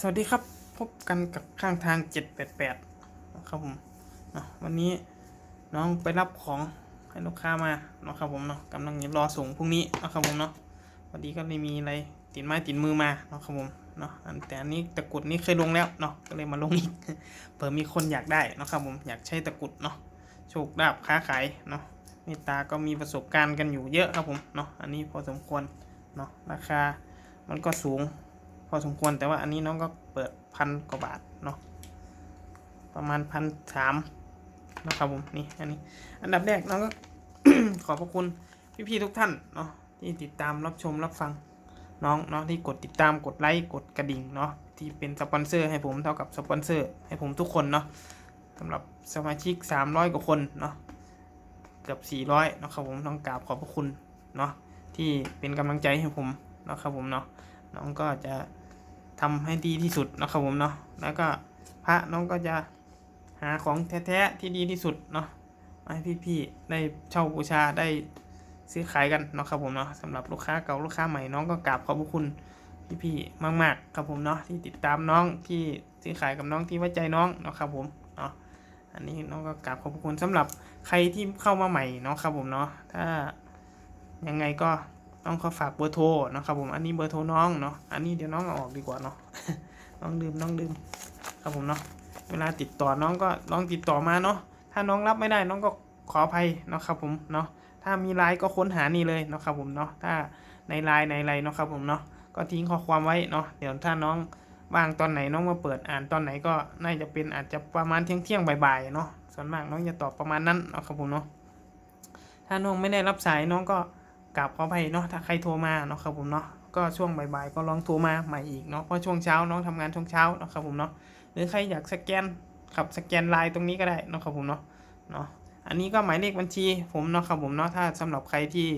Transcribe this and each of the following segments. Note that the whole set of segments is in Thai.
สวัสดีครับพบกันกับข้างทาง 788นะครับผมเนาะวันนี้น้องไปรับของให้ลูกค้ามาเนาะครับผมเนาะกำลังรอส่งพรุ่งนี้นะครับผมเนาะวันนี้ก็ไม่มีอะไรติดไม้ติดมือมาเนาะครับผมเนาะแต่อันนี้ตะกรุดนี้เคยลงแล้วเนาะก็เลยมาลงอีกเผื่อมีคนอยากได้เนาะครับผมอยากใช้ตะกรุดเนาะโชคลาภค้าขายเนาะเมตตาก็มีประสบการณ์กันอยู่เยอะครับผมเนาะอันนี้พอสมควรเนาะราคามันก็สูง อสมควรแต่ว่าอันนี้น้องก็เปิดพันกว่าบาทเนาะประมาณพันสามนะครับผมนี่อันนี้ อันดับแรกน้องก็ขอบพระคุณพี่ๆทุกท่านเนาะที่ติดตามรับชมรับฟังน้องเนาะที่กดติดตามกดไลค์กดกระดิ่งเนาะที่เป็นสปอนเซอร์ให้ผมเท่ากับสปอนเซอร์ให้ผมทุกคนเนาะสำหรับสมาชิก 300 กว่าคนเนาะเกือบ 400นะครับผมต้องกราบขอบพระคุณเนาะที่เป็นกำลังใจให้ผมนะครับผมเนาะน้องก็จะ ทำให้ดีที่สุดนะครับผมเนาะแล้วก็พระน้องก็จะหาของแท้ๆที่ดีที่สุดเนาะให้พี่ๆได้เช่าบูชาได้ซื้อขายกันเนาะครับผมเนาะสำหรับลูกค้าเก่าลูกค้าใหม่น้องก็กราบขอบพระคุณพี่ๆมากๆครับผมเนาะที่ติดตามน้องที่ซื้อขายกับน้องที่ไว้ใจน้องเนาะครับผมเนาะอันนี้น้องก็กราบขอบพระคุณสำหรับใครที่เข้ามาใหม่เนาะครับผมเนาะถ้ายังไงก็ น้องขาฝากเบอร์โทรนะครับผมอันนี้เบอร์โทรน้องเนาะอันนี้เดี๋ยวน้องเอาออกดีกว่าเนาะน้องลืมน้องลืมครับผมเนาะเวลาติดต่อน้องก็ลองติดต่อมาเนาะถ้าน้องรับไม่ได้น้องก็ขออภัยนะครับผมเนาะถ้ามีไลน์ก็ค้นหานี่เลยนะครับผมเนาะถ้าในไลน์ในอะไรนะครับผมเนาะก็ทิ้งข้อความไว้เนาะเดี๋ยวถ้าน้องว่างตอนไหนน้องมาเปิดอ่านตอนไหนก็น่าจะเป็นอาจจะประมาณเที่ยงเที่ยงบ่ายๆเนาะส่วนมากน้องจะตอบประมาณนั้นนะครับผมเนาะถ้าน้องไม่ได้รับสายน้องก็ กลับขอไปเนาะถ้าใครโทรมาเนาะครับผมเนาะก็ช่วงบ่ายๆก็ลองโทรมาใหม่อีกเนาะเพราะช่วงเช้าน้องทำงานช่วงเช้าเนาะครับผมเนาะหรือใครอยากสแกนขับสแกนไลน์ตรงนี้ก็ได้เนาะครับผมเนาะเนาะอันนี้ก็หมายเลขบัญชีผมเนาะครับผมเนาะถ้าสำหรับใครที่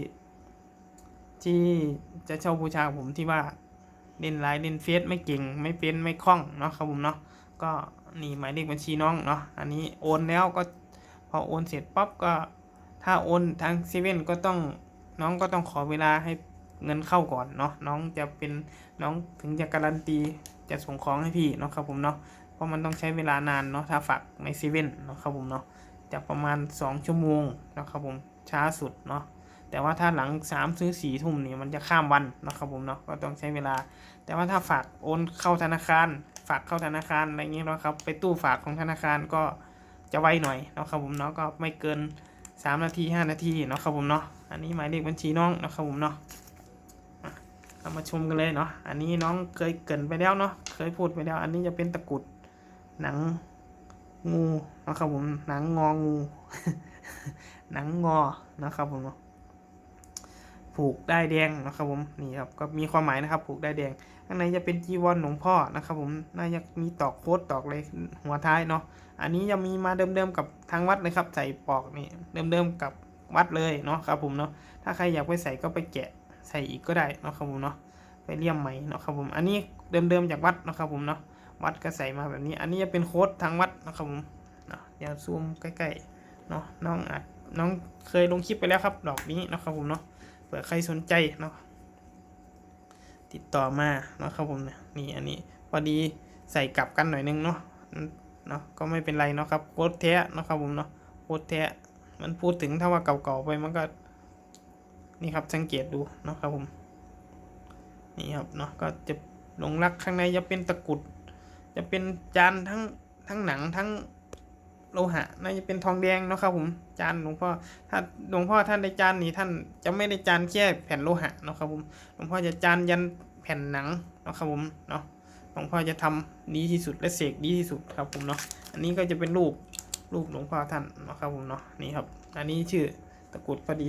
ที่จะเช่าบูชาผมที่ว่าเล่นไลน์เล่นเฟซไม่เก่งไม่เป็นไม่คล่องเนาะครับผมเนาะก็นี่หมายเลขบัญชีน้องเนาะอันนี้โอนแล้วก็พอโอนเสร็จปั๊บก็ถ้าโอนทางเซเว่นก็ต้อง น้องก็ต้องขอเวลาให้เงินเข้าก่อนเนาะน้องจะเป็นน้องถึงจะการันตีจะส่งของให้พี่เนาะครับผมเนาะเพราะมันต้องใช้เวลานานเนาะถ้าฝากในเซเว่นเนาะครับผมเนาะจะประมาณ 2 ชั่วโมงนะครับผมช้าสุดเนาะแต่ว่าถ้าหลัง3ามซื้อสี่ทุ่มนี่มันจะข้ามวันเนาะครับผมเนาะก็ต้องใช้เวลา แต่ว่าถ้าฝากโอนเข้าธนาคาร ฝากเข้าธนาคารอะไรเงี้ยเนาะครับไปตู้ฝากของธนาคารก็จะไวหน่อยเนาะครับผมเนาะก็ไม่เกิน 3 นาที 5 นาทีเนาะครับผมเนาะ อันนี้หมายเลขบัญชีน้องนะครับผมเนาะเรามาชมกันเลยเนาะอันนี้น้องเคยเกินไปแล้วเนาะเคยพูดไปแล้ว อันนี้จะเป็นตะกุดหนังงูนะครับผมหนังงองู หนังงอนะครับผมเนาะผูกได้แดงนะครับผมนี่ครับก็มีความหมายนะครับ ผูกได้แดงข้างในจะเป็นจีวรหลวงพ่อนะครับผมน่าจะมีตอกโคดตอกอะไรหัวท้ายเนาะอันนี้ยังมีมาเดิมๆกับทางวัดเลยครับใส่ปอกนี่เดิมๆกับ วัดเลยเนาะครับผมเนาะถ้าใครอยากไปใส่ก็ไปแกะใส่อีกก็ได้เนาะครับผมเนาะไปเลี่ยมใหม่เนาะครับผมอันนี้เดิมๆจากวัดเนาะครับผมเนาะวัดก็ใส่มาแบบนี้ อันนี้จะเป็นโค้ดทางวัดเนาะครับผมเนาะเดี๋ยวซูมใกล้ๆเนาะน้องอาจน้องเคยลงคลิปไปแล้วครับ ดอกนี้เนาะครับผมเนาะเผื่อใครสนใจเนาะติดต่อมาเนาะครับผมเนี่ยนี่อันนี้พอดีใส่กลับกันหน่อยนึงเนาะเนาะก็ไม่เป็นไรเนาะครับโค้ดแท้เนาะครับผมเนาะโค้ดแท้ มันพูดถึงถ้าว่าเก่าๆไปมันก็ นี่ครับสังเกตดูนะครับผม นี่ครับเนาะก็จะหลงรักข้างในจะเป็นตะกุด จะเป็นจานทั้งทั้งหนังทั้งโลหะน่าจะเป็นทองแดงเนาะครับผมจานหลวงพ่อถ้าหลวงพ่อท่านได้จานนี้ท่านจะไม่ได้จานแค่แผ่นโลหะเนาะครับผมหลวงพ่อจะจานยันแผ่นหนังเนาะครับผมเนาะหลวงพ่อจะทำดีที่สุดและเสกดีที่สุดครับผมเนาะอันนี้ก็จะเป็นรูป รูปหลวงพ่อท่านนะครับผมเนาะนี่ครับ อันนี้ชื่อตะกรุดพอดี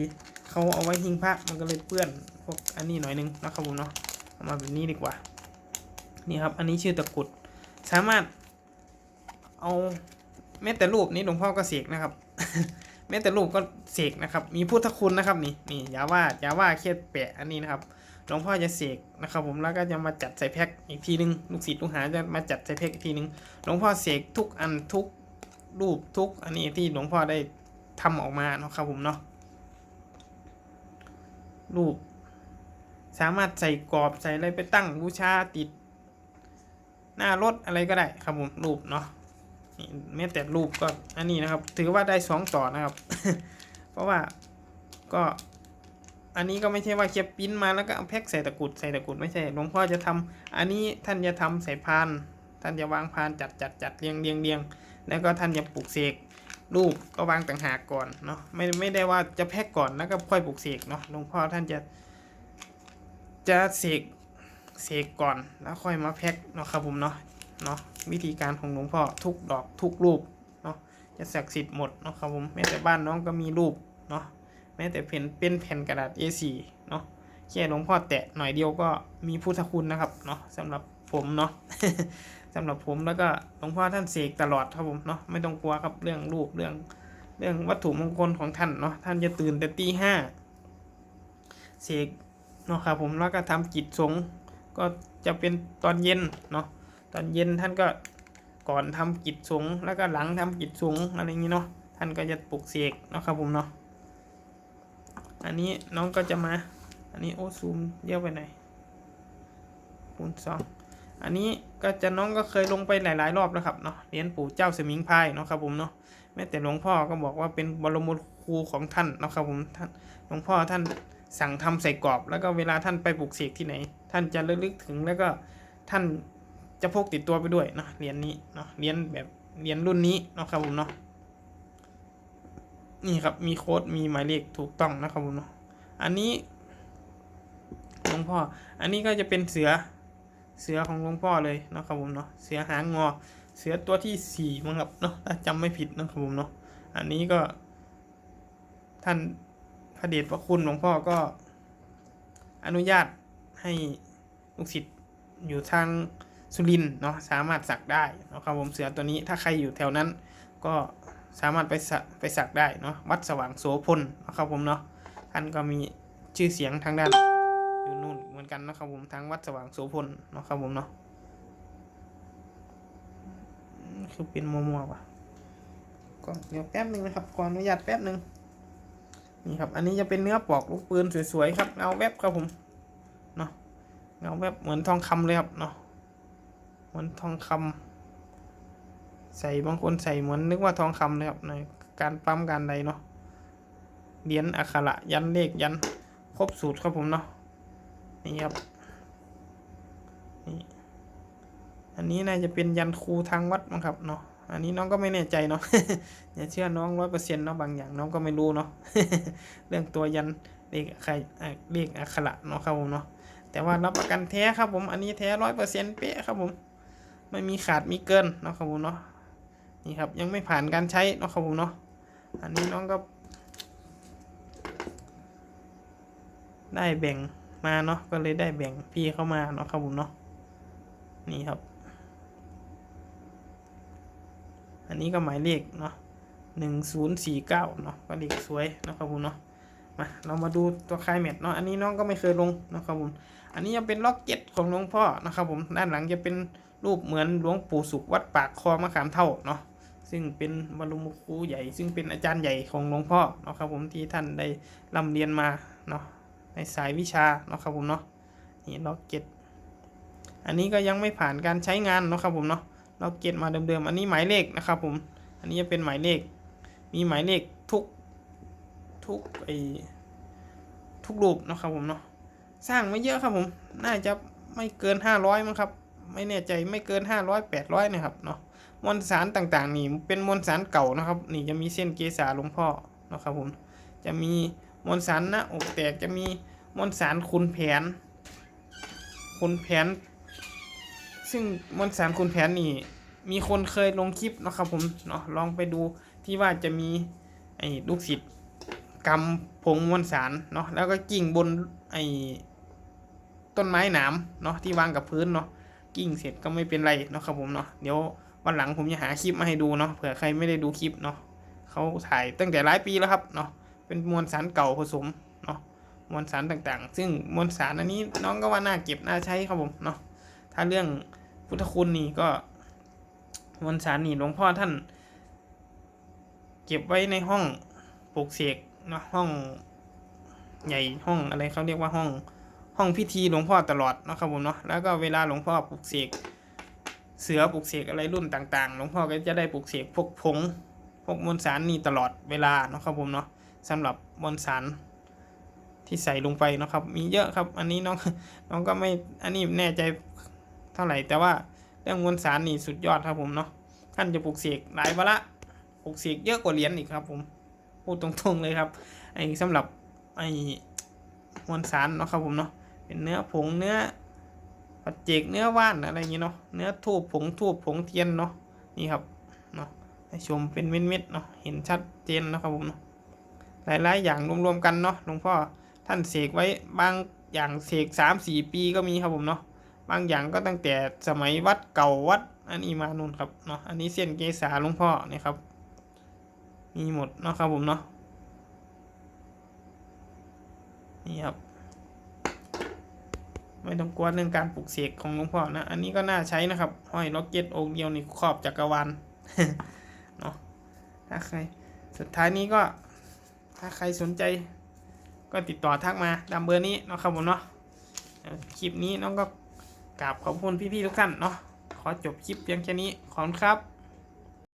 เขาเอาไว้หิ้งพระมันก็เลยเปื้อนพวกอันนี้หน่อยนึงนะครับผมเนาะเอามาแบบนี้ดีกว่า นี่ครับ อันนี้ชื่อตะกรุดสามารถเอาแม้แต่รูปนี้หลวงพ่อก็เสกนะครับแม้แต่รูปก็เสกนะครับ มีพุทธคุณนะครับนี่นี่ยาว่ายาว่าแค่แปะอันนี้นะครับหลวงพ่อจะเสกนะครับ ผมแล้วก็จะมาจัดใส่แพ็คอีกทีนึงลูกศิษย์ลูกหาจะมาจัดใส่แพ็คอีกทีนึงหลวงพ่อเสกทุกอันทุก รูปทุกอันนี้ที่หลวงพ่อได้ทำออกมาเนาะครับผมเนาะรูป สามารถใส่กรอบใส่อะไรไปตั้งบูชาติด หน้ารถอะไรก็ได้ครับผมรูปเนาะนี่แม้แต่รูปก็อันนี้นะครับ ถือว่าได้สองต่อนะครับ เพราะว่าก็อันนี้ก็ไม่ใช่ว่าเก็บปิ้นมาแล้วก็เอาแพ็คใส่ตะกรุดใส่ตะกรุดไม่ใช่หลวงพ่อจะทำอันนี้ท่านจะทำใส่พาน ท่านจะวางพานจัดจัดจัดเรียงเรียงเรียงแล้วก็ท่านจะปลูกเสกรูปก็วางต่างหากก่อนเนาะไม่ไม่ได้ว่าจะแพ็คก่อนแล้วก็ค่อยปลูกเสกเนาะหลวงพ่อท่านจะจะเสกเสกก่อนแล้วค่อยมาแพ็คเนาะครับผมเนาะเนาะวิธีการของหลวงพ่อทุกดอกทุกรูปเนาะจะศักดิ์สิทธิ์หมดเนาะครับผมแม้แต่บ้านน้องก็มีรูปเนาะแม้แต่เป็นเป็นแผ่นกระดาษ A4 เนาะแค่หลวงพ่อแตะหน่อยเดียวก็มีพุทธคุณนะครับเนาะสำหรับผมเนาะ สำหรับผมแล้วก็หลวงพ่อท่านเสกตลอดครับผมเนาะไม่ต้องกลัวครับเรื่องรูปเรื่อง เรื่องวัตถุมงคลของท่านเนาะท่านจะตื่นแต่ตีห้าเสกเนาะครับผมแล้วก็ทำกิจสงฆ์ก็จะเป็นตอนเย็นเนาะตอนเย็นท่านก็ก่อนทำกิจสงฆ์แล้วก็หลังทำกิจสงฆ์อะไรอย่างนี้เนาะท่านก็จะปลุกเสกเนาะครับผมเนาะอันนี้น้องก็จะมา อันนี้โอ้ซูมเยอะไปหน่อยคูณสอง อันนี้ก็จะน้องก็เคยลงไปหลาย ๆ รอบแล้วครับเนาะเหรียญปู่เจ้าสมิงพายเนาะครับผมเนาะแม้แต่หลวงพ่อก็บอกว่าเป็นบรมครูของท่านเนาะครับผมท่านหลวงพ่อท่านสั่งทำใส่กรอบ แล้วก็เวลาท่านไปปลูกเสกที่ไหน ท่านจะระลึกถึงแล้วก็ท่านจะพกติดตัวไปด้วยเนาะเหรียญนี้เนาะเหรียญแบบเหรียญรุ่นนี้เนาะครับผมเนาะนี่ครับมีโค้ดมีหมายเลขถูกต้องนะครับผมเนาะอันนี้หลวงพ่ออันนี้ก็จะเป็นเสือ เสือของหลวงพ่อเลยเนาะครับผมเนาะเสือหางงอ เสือตัวที่สี่มั้งครับเนาะถ้าจำไม่ผิดนะครับผมเนาะอันนี้ก็ ท่านพระเดชพระคุณหลวงพ่อก็ อนุญาตให้ลูกศิษย์อยู่ทางสุรินเนาะสามารถสักได้นะครับผมเสือตัวนี้ถ้าใครอยู่แถวนั้น ก็สามารถไปสักไปสักได้เนาะวัดสว่างโสพลนาะครับผมเนาะท่านก็มีชื่อเสียงทางด้าน อนกันนะครับผมทางวัดสว่างโสพลนะครับผมเนาะคือเป็นมัวมัวๆว่ะก็เดี๋ยวแป๊บหนึ่งนะครับขออนุญาตแป๊บหนึ่งนี่ครับ อันนี้จะเป็นเนื้อปอกลูกปืนสวยๆครับเงาแวบครับผมเนาะเงาแวบเหมือนทองคำเลยครับเนาะเหมือนทองคำใส่บางคนใส่เหมือนนึกว่าทองคำเลยครับในการปั๊มการใดเนาะเหรียญอักขระยันเลขยันครบสูตรครับผมเนาะ นี่ครับนี่อันนี้น่าจะเป็นยันครูทางวัดมั้งครับเนาะอันนี้น้องก็ไม่แน่ใจเนาะอย่าเชื่อน้องร้อยเปอร์เซ็นต์เนาะบางอย่างน้องก็ไม่รู้เนาะเรื่องตัวยันเลขใครเลขอักขระเนาะครับผมเนาะแต่ว่ารับประกันแท้ครับผมอันนี้แท้ร้อยเปอร์เซ็นต์เป๊ะครับผมไม่มีขาดมีเกินเนาะครับผมเนาะนี่ครับยังไม่ผ่านการใช้เนาะครับผมเนาะอันนี้น้องก็ ได้แบ่ง มาเนาะก็เลยได้แบ่งพี่เข้ามาเนาะครับผมเนาะนี่ครับ อันนี้ก็หมายเลขเนาะหนึ่งศูนย์สี่เก้าเนาะก็เลขสวยเนาะครับผมเนาะมาเรามาดูตัวคลายเม็ดเนาะอันนี้น้องก็ไม่เคยลงเนาะครับผมอันนี้ยังเป็นล็อกเก็ตของหลวงพ่อนะครับผมด้านหลังจะเป็นรูปเหมือนหลวงปู่สุขวัดปากคอมะขามเท่าเนาะซึ่งเป็นบรมครูใหญ่ ซึ่งเป็นอาจารย์ใหญ่ของหลวงพ่อเนาะครับผมที่ท่านได้ร่ำเรียนมาเนาะ ในสายวิชาเนาะครับผมเนาะนี่ล็อกเก็ตอันนี้ก็ยังไม่ผ่านการใช้งานเนาะครับผมเนาะล็อกเก็ตมาเดิมๆอันนี้หมายเลขนะครับผมอันนี้จะเป็นหมายเลข มีหมายเลขทุกทุกไอทุกรูปเนาะครับผมเนาะสร้างไม่เยอะครับผม น่าจะไม่เกินห้าร้อยมั้งครับ ไม่แน่ใจไม่เกินห้าร้อยแปดร้อยนะครับเนาะ มวลสารต่างๆ นี่เป็นมวลสารเก่านะครับ นี่จะมีเส้นเกษาหลวงพ่อเนาะครับผม จะมี มวลสารน้าอกแตกจะมีมวลสารคุณแผน คุณแผน ซึ่งมวลสารคุณแผนนี่ มีคนเคยลงคลิปนะครับผมเนาะลองไปดูที่ว่าจะมีไอ้ลูกศิษย์กำผงมวลสารเนาะแล้วก็กิ่งบนไอ้ต้นไม้หนามเนาะที่วางกับพื้นเนาะกิ่งเสร็จก็ไม่เป็นไรเนาะครับผมเนาะเดี๋ยววันหลังผมจะหาคลิปมาให้ดูเนาะเผื่อใครไม่ได้ดูคลิปเนาะเขาถ่ายตั้งแต่หลายปีแล้วครับเนาะ เป็นมวลสารเก่าผสมเนาะมวลสารต่างๆ ซึ่งมวลสารอันนี้น้องก็ว่าน่าเก็บน่าใช้ครับผมเนาะถ้าเรื่องพุทธคุณนี่ก็มวลสารนี่หลวงพ่อท่าน เก็บไว้ในห้องปลูกเสกเนาะห้องใหญ่ห้องอะไรเขาเรียกว่าห้องห้องพิธีหลวงพ่อตลอดเนาะครับผมเนาะแล้วก็เวลาหลวงพ่อปลูกเสกเสือปลูกเสกอะไรรุ่นต่างๆ หลวงพ่อก็จะได้ปลูกเสกพวกผงพวกมวลสารนี่ตลอดเวลาเนาะครับผมเนาะ สำหรับมวลสารที่ใส่ลงไปนะครับ มีเยอะครับ อันนี้น้องน้องก็ไม่อันนี้แน่ใจเท่าไหร่ แต่ว่าเรื่องมวลสารนี่สุดยอดครับผมเนาะท่านจะปลูกเสกหลายวาระปลูกเสกเยอะกว่าเหรียญอีกครับ ผมพูดตรงๆเลยครับไอ้สำหรับไอ้มวลสารเนาะครับผมเนาะเป็นเนื้อผงเนื้อปัจเจกเนื้อว่านอะไรอย่างงี้เนาะเนื้อทูบผงทูบผงเทียนเนาะนี่ครับเนาะให้ชมเป็นเม็ดๆเนาะเห็นชัดเจนนะครับผมเนาะ หลายๆ อย่างรวมๆกันเนาะหลวงพ่อท่านเสกไว้บางอย่างเสกสามสี่ปีก็มีครับผมเนาะบางอย่างก็ตั้งแต่สมัยวัดเก่าวัดอันนี้มานู่นครับเนาะอันนี้เส้นเกษาหลวงพ่อเนี่ยครับ มีหมดเนาะครับผมเนาะนี่ครับไม่ต้องกลัวเรื่องการปลูกเสกของหลวงพ่อนะ อันนี้ก็น่าใช้นะครับ ห้อยล็อกเก็ตองค์เดียวนี่ครอบจักรวาลเนาะถ้าใครสุดท้ายนี้ก็ ถ้าใครสนใจ ก็ติดต่อทักมาตามเบอร์นี้เนาะครับผมเนาะคลิปนี้น้องก็กราบขอบคุณพี่ๆทุกท่านเนาะขอจบคลิปเพียงแค่นี้ขอบคุณครับ